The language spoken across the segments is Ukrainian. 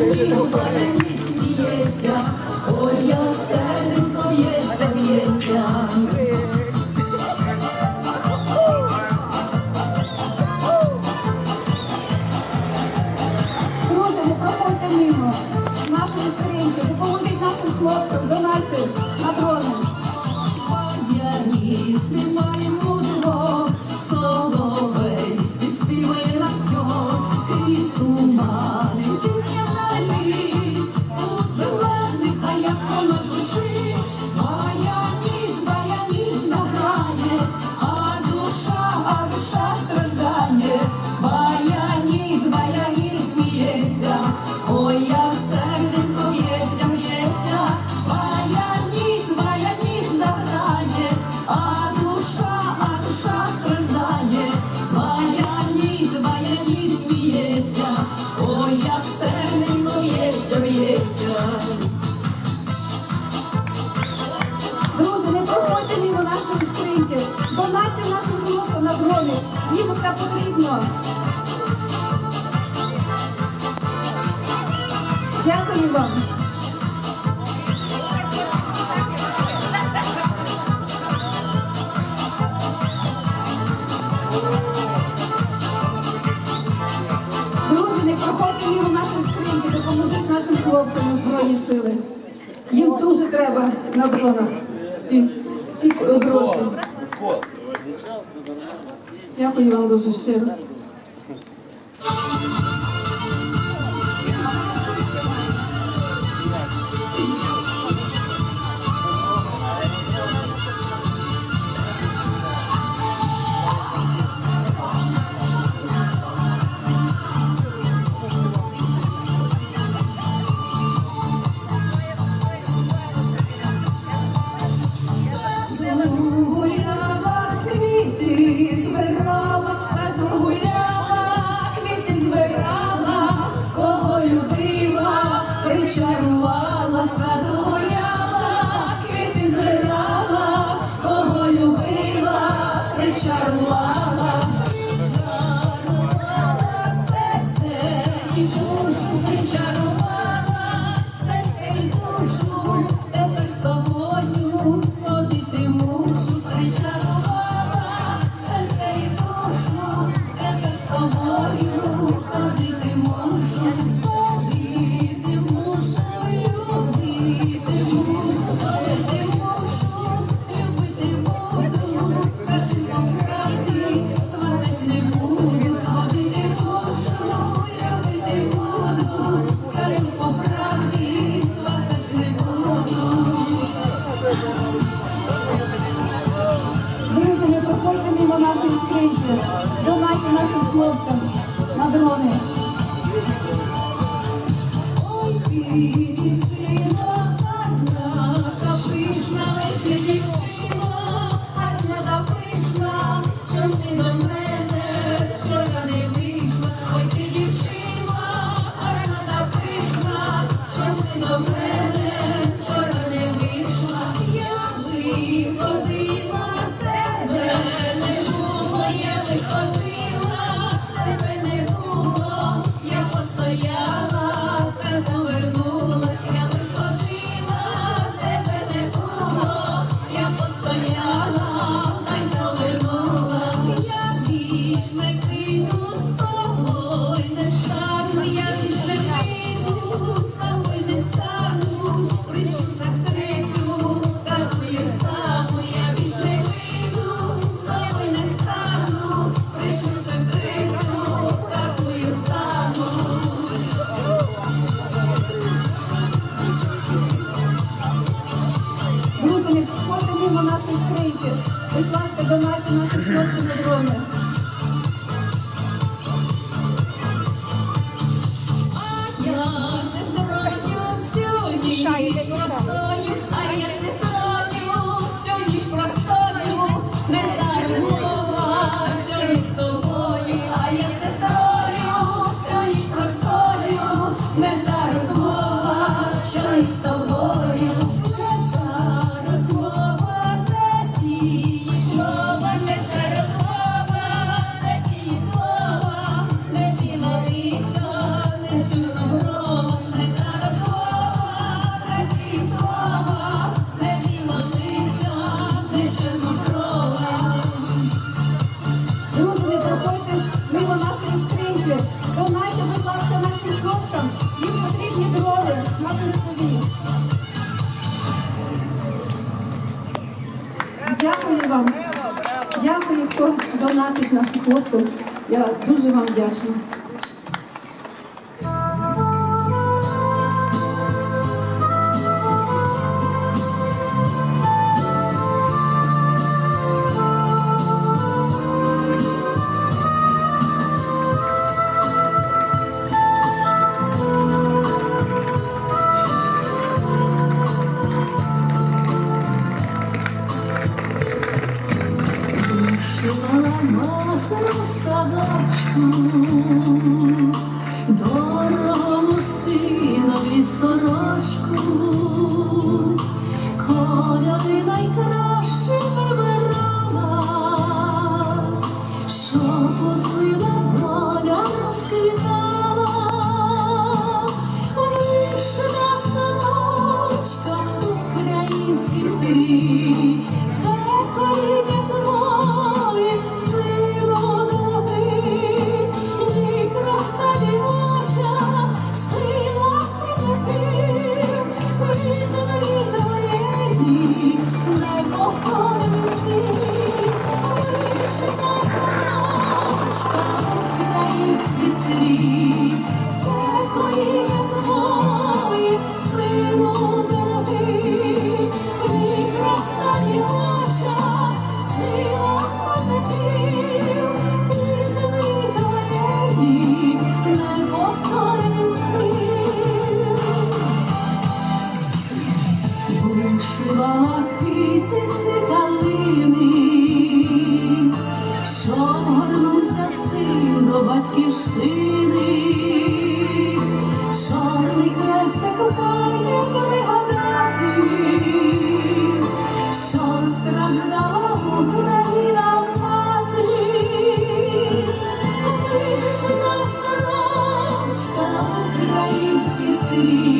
Thank you. 是。país se.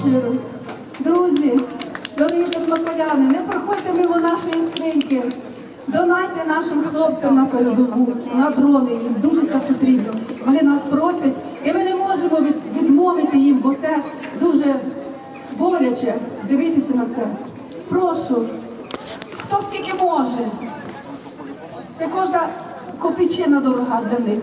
щиро. Друзі, дорогі тернополяни, не проходьте мимо нашої скриньки. Донайте нашим хлопцям на передову, на дрони. Їм дуже це потрібно. Вони нас просять, і ми не можемо відмовити їм, бо це дуже боляче дивитися на це. Прошу, хто скільки може. Це кожна копійчина дорога для них.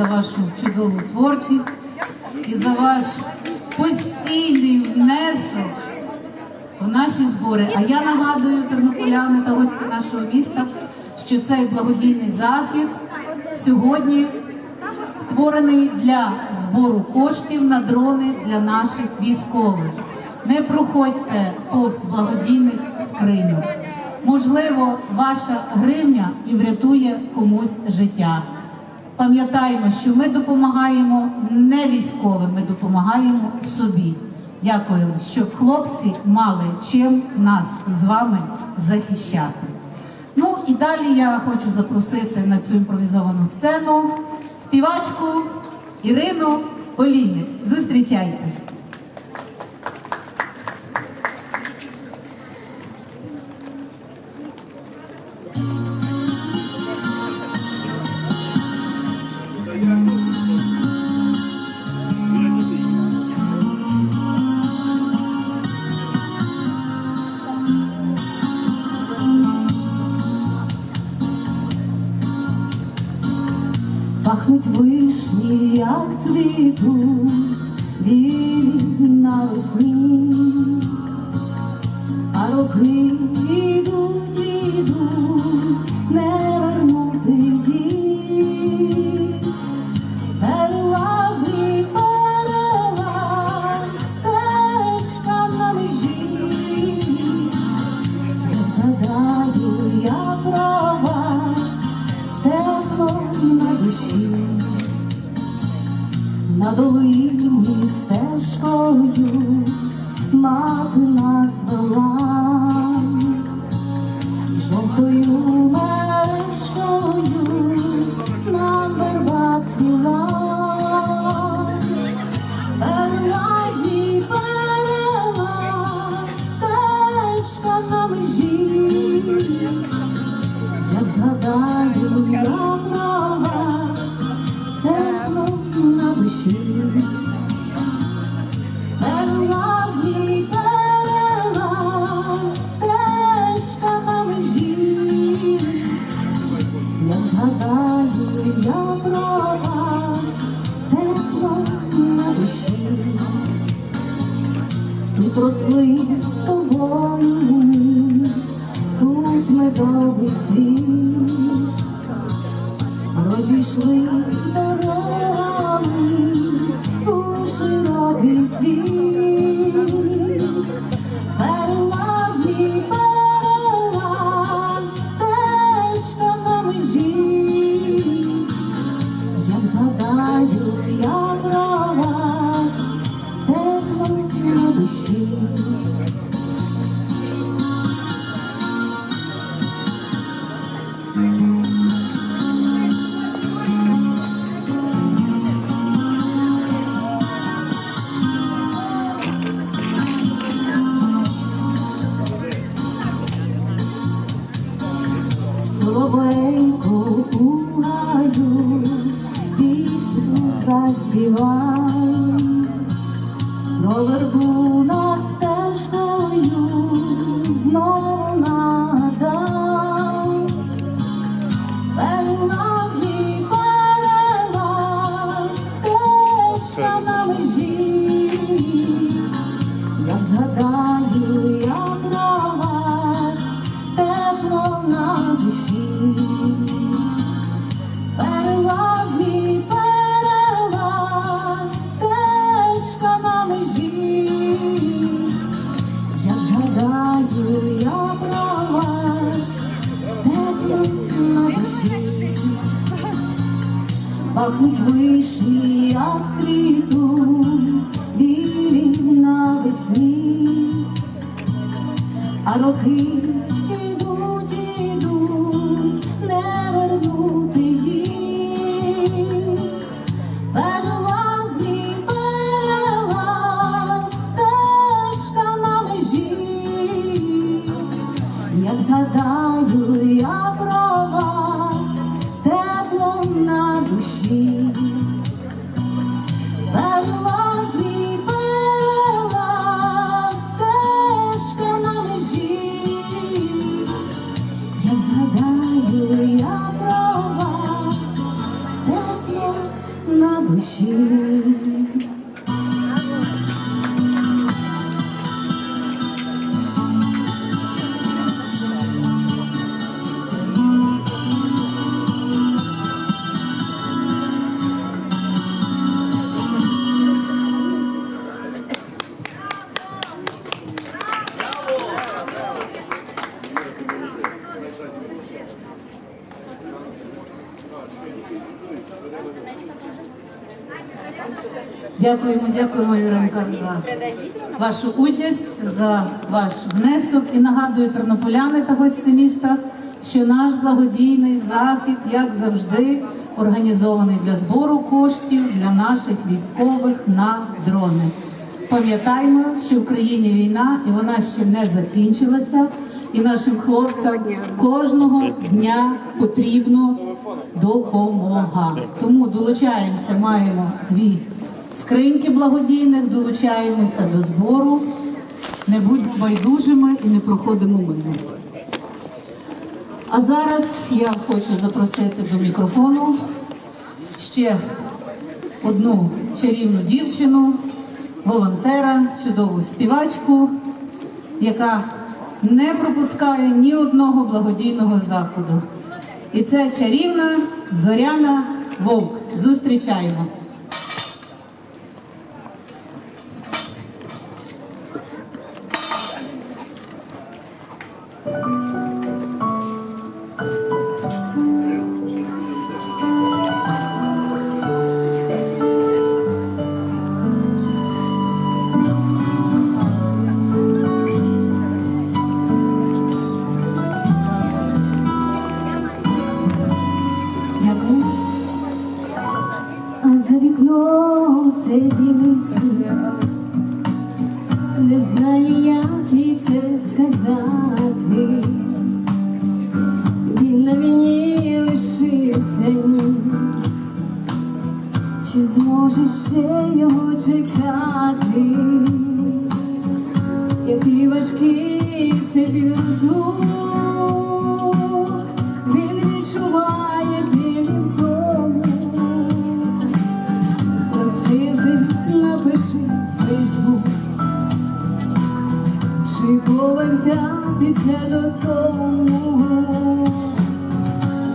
За вашу чудову творчість і за ваш постійний внесок в наші збори. А я нагадую тернополяни та гості нашого міста, що цей благодійний захід сьогодні створений для збору коштів на дрони для наших військових. Не проходьте повз благодійних скриньок. Можливо, ваша гривня і врятує комусь життя. Пам'ятаємо, що ми допомагаємо не військовим, ми допомагаємо собі. Дякуємо, щоб хлопці мали чим нас з вами захищати. Ну і далі я хочу запросити на цю імпровізовану сцену співачку Ірину Олійник. Зустрічайте. Пахнуть вишні, як цвітуть, білі навесні, а роки Дякуємо, дякуємо, Іринка, за вашу участь, за ваш внесок. І нагадую тернополяни та гості міста, що наш благодійний захід, як завжди, організований для збору коштів для наших військових на дрони. Пам'ятаймо, що в країні війна і вона ще не закінчилася, і нашим хлопцям кожного дня потрібно допомога. Тому долучаємося, маємо дві скриньки благодійних, долучаємося до збору. Не будьмо байдужими і не проходимо мимо. А зараз я хочу запросити до мікрофону ще одну чарівну дівчину, волонтера, чудову співачку, яка не пропускає ні одного благодійного заходу. І це чарівна Зоряна Вовк. Зустрічаємо.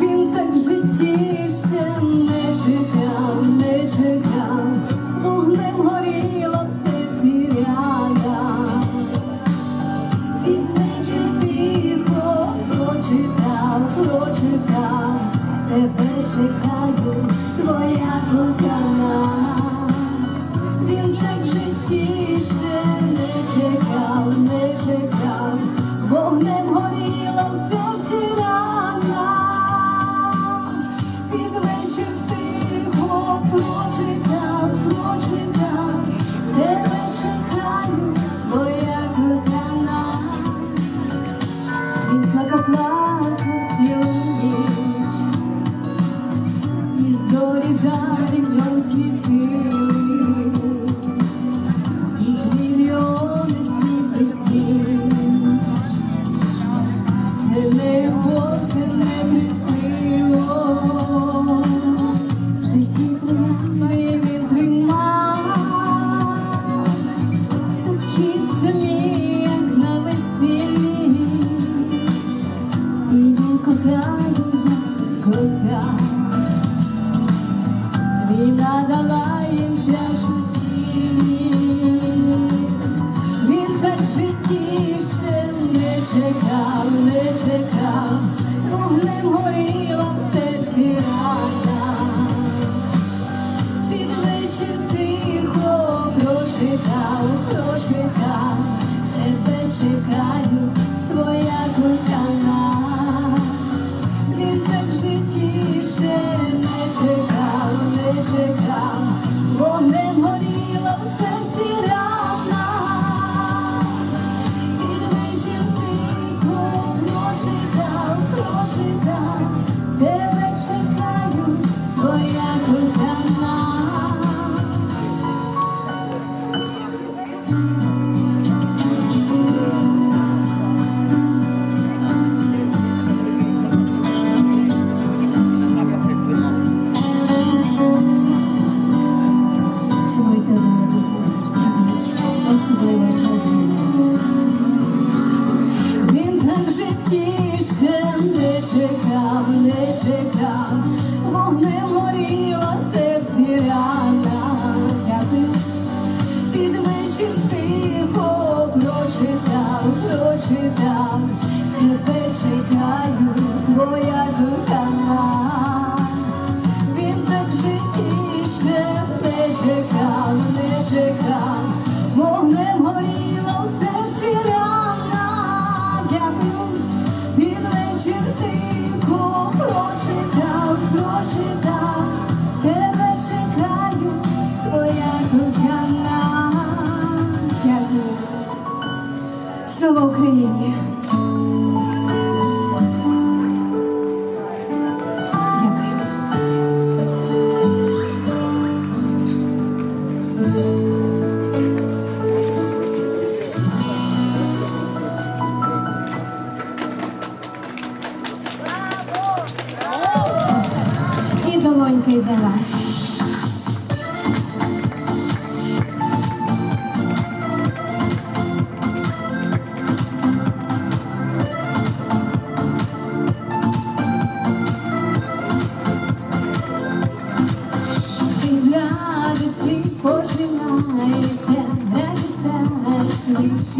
він так в житті ще не чекав, не чекав, вогнем горіло все зіряка, він кличе тихо, тебе чекав.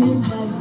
Jesus.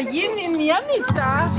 Yeni mi ya Mita?